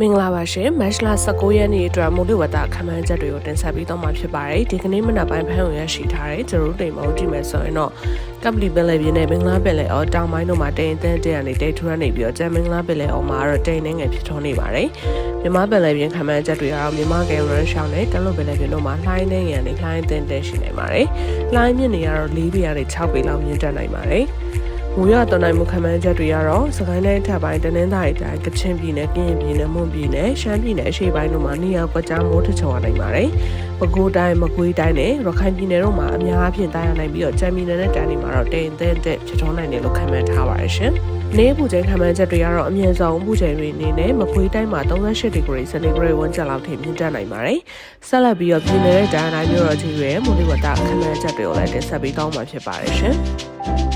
မင်္ဂလာပါရှင်မတ်လ19ရက်နေ့အတွက်မိုးလေဝသခန့်မှန်းချက်တွေကိုတင်ဆက်ပေးတော့မှာဖြစ်ပါတယ်ဒီကနေ့မနက်ပိုင်းဖမ်းဝင်ရရှိထားတဲ့ကျွန်တော်တို့တိမ်မုံကြည့်မယ်ဆိုရင်တော့ကပလီပယ်လယ်ပြင်းနဲ့မင်္ဂလာပယ်လယ်အော်တောင်ပိုင်းတို့မှာတိမ်အသန်းတရနေတိတ်ထူရနေပြီးတော့ကျန်မင်္ဂလာပယ်လယ်အော်မှာတော့တိမ်နှငယ်ဖြစ်ထွန်းနေပါတယ်မြမပယ်လယ်ပြင်းခန့်မှန်းချက်တွေကတော့မြမကယ်ရန်ရှောင်းနဲ့ကလွန်ပယ်လယ်ပြင်းတို့မှာလှိုင်းနှငယ်နဲ့လှိုင်းအသန်းတရှိနေပါတယ်လှိုင်းမြင့်နေရတော့၄ပေကနေ6ပေလောက်မြင့်တက်နိုင်ပါတယ် မူရတော်နိုင်မှုခန့်မှန်းချက်တွေကတော့စကိုင်းတိုင်းထပ်ပိုင်းတနင်္သာရီတိုင်းကချင်ပြည်နယ်ကရင်ပြည်နယ်မွန်ပြည်နယ်ရှမ်းပြည်နယ်အရှေ့ပိုင်းတို့မှာနေရာကွက်ကြားမိုးထချုံရနိုင်ပါတယ်။ပဲခူးတိုင်းမကွေးတိုင်းနဲ့ရခိုင်ပြည်နယ်တို့မှာအများအပြားတိုင်းရနိုင်ပြီးတော့ကြံပြည်နယ်နဲ့တိုင်းတွေမှာတော့တိမ်သင့်တဲ့ဖြစ်ထွန်းနိုင်တယ်လို့ခန့်မှန်းထားပါတယ်ရှင်။နေပူချိန်ခန့်မှန်းချက်တွေကတော့အမြင့်ဆုံးပူချိန်တွေအနေနဲ့မကွေးတိုင်းမှာ38ဒီဂရီစင်တီဂရိတ်ဝန်းကျင်လောက်ထိမြင့်တက်နိုင်ပါတယ်။ဆက်လက်ပြီးတော့ပြည်နယ်ရဲ့တိုင်းတိုင်းမြို့တော်ကြီးရဲ့မူလဝတ္တခန့်မှန်းချက်တွေကိုလည်းတင်ဆက်ပေးသွားမှာဖြစ်ပါတယ်ရှင်။